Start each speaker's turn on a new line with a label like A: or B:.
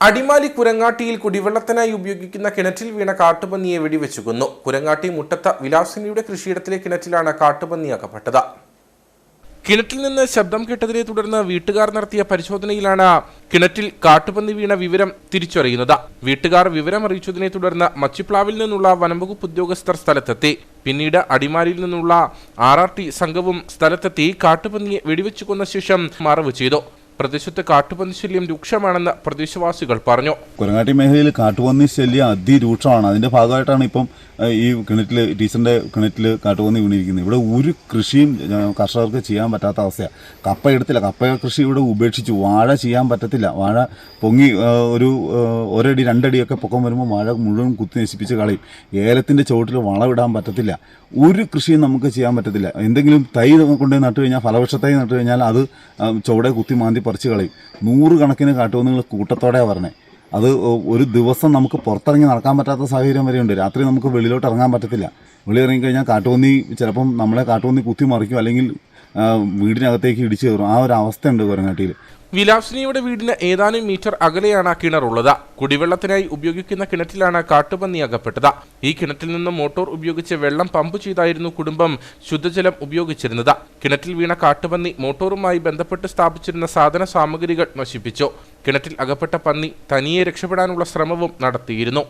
A: അടിമാലി കുരങ്ങാട്ടിയിൽ കുടിവെള്ളത്തിനായി ഉപയോഗിക്കുന്ന കിണറ്റിൽ വീണ കാട്ടുപന്നിയെ വെടിവെച്ചു കൊന്നു കുരങ്ങാട്ടി മുട്ടത്ത വിലാസിനിയുടെ കൃഷിയിടത്തിലെ കിണറ്റിലാണ് കാട്ടുപന്നി അകപ്പെട്ടത്. കിണറ്റിൽ നിന്ന് ശബ്ദം കേട്ടതിനെ തുടർന്ന് വീട്ടുകാർ നടത്തിയ പരിശോധനയിലാണ് കിണറ്റിൽ കാട്ടുപന്നി വീണ വിവരം തിരിച്ചറിയുന്നത്. വീട്ടുകാർ വിവരം അറിയിച്ചതിനെ തുടർന്ന് മച്ചിപ്ലാവിൽ നിന്നുള്ള വനംവകുപ്പ് ഉദ്യോഗസ്ഥർ സ്ഥലത്തെത്തി. പിന്നീട് അടിമാലിയിൽ നിന്നുള്ള ആർ സംഘവും സ്ഥലത്തെത്തി കാട്ടുപന്നിയെ വെടിവെച്ചു കൊന്ന ശേഷം മറവ് ചെയ്തു. പ്രദേശത്ത് കാട്ടുപന്നി ശല്യം രൂക്ഷമാണെന്ന് പ്രദേശവാസികൾ പറഞ്ഞു.
B: കുരങ്ങാട്ടി മേഖലയിൽ കാട്ടുപന്നി ശല്യം അതിരൂക്ഷമാണ്. അതിന്റെ ഭാഗമായിട്ടാണ് ഇപ്പം ഈ കിണറ്റിൽ ടീച്ചറിന്റെ കിണറ്റിൽ കാട്ടുപന്നി വീണിരിക്കുന്നത്. ഇവിടെ ഒരു കൃഷിയും കർഷകർക്ക് ചെയ്യാൻ പറ്റാത്ത അവസ്ഥയാണ് കപ്പ എടുത്തില്ല. കപ്പ കൃഷി ഇവിടെ ഉപേക്ഷിച്ചു. വാഴ ചെയ്യാൻ പറ്റത്തില്ല. വാഴ പൊങ്ങി ഒരു ഒരടി രണ്ടടിയൊക്കെ പൊക്കം വരുമ്പോൾ വാഴ മുഴുവൻ കുത്തി നശിപ്പിച്ച് കളയും. ഏലത്തിന്റെ ചുവട്ടിൽ വളമിടാൻ പറ്റത്തില്ല. ഒരു കൃഷിയും നമുക്ക് ചെയ്യാൻ പറ്റത്തില്ല. എന്തെങ്കിലും തൈ കൊണ്ടുപോയി നട്ടു കഴിഞ്ഞാൽ ഫലവൃക്ഷ നട്ടു കഴിഞ്ഞാൽ അത് ചുവടെ കുത്തി മാന്തി പറിച്ച് കളയും. നൂറുകണക്കിന് കാട്ടുപന്നികൾ കൂട്ടത്തോടെയാണ് പറഞ്ഞത് അത് ഒരു ദിവസം നമുക്ക് പുറത്തിറങ്ങി നടക്കാൻ പറ്റാത്ത സാഹചര്യം വരെയുണ്ട്. രാത്രി നമുക്ക് വെളിയിലോട്ട് ഇറങ്ങാൻ പറ്റത്തില്ല. വെളി ഇറങ്ങി കഴിഞ്ഞാൽ കാട്ടുപന്നി ചിലപ്പം നമ്മളെ കാട്ടുപന്നി കുത്തി മറിക്കും അല്ലെങ്കിൽ വീടിനകത്തേക്ക് ഇടിച്ചു കയറും. ആ ഒരു അവസ്ഥയുണ്ട് കുരങ്ങാട്ടിയിൽ
A: വിലാസിനിയുടെ വീടിന് ഏതാനും മീറ്റർ അകലെയാണ് കിണറുള്ളത് കുടിവെള്ളത്തിനായി ഉപയോഗിക്കുന്ന കിണറ്റിലാണ് കാട്ടുപന്നി അകപ്പെട്ടത്. ഈ കിണറ്റിൽ നിന്ന് മോട്ടോർ ഉപയോഗിച്ച് വെള്ളം പമ്പ് ചെയ്തായിരുന്നു കുടുംബം ശുദ്ധജലം ഉപയോഗിച്ചിരുന്നത്. കിണറ്റിൽ വീണ കാട്ടുപന്നി മോട്ടോറുമായി ബന്ധപ്പെട്ട് സ്ഥാപിച്ചിരുന്ന സാധന സാമഗ്രികൾ നശിപ്പിച്ചു. കിണറ്റിൽ അകപ്പെട്ട പന്നി തനിയെ രക്ഷപ്പെടാനുള്ള ശ്രമവും നടത്തിയിരുന്നു.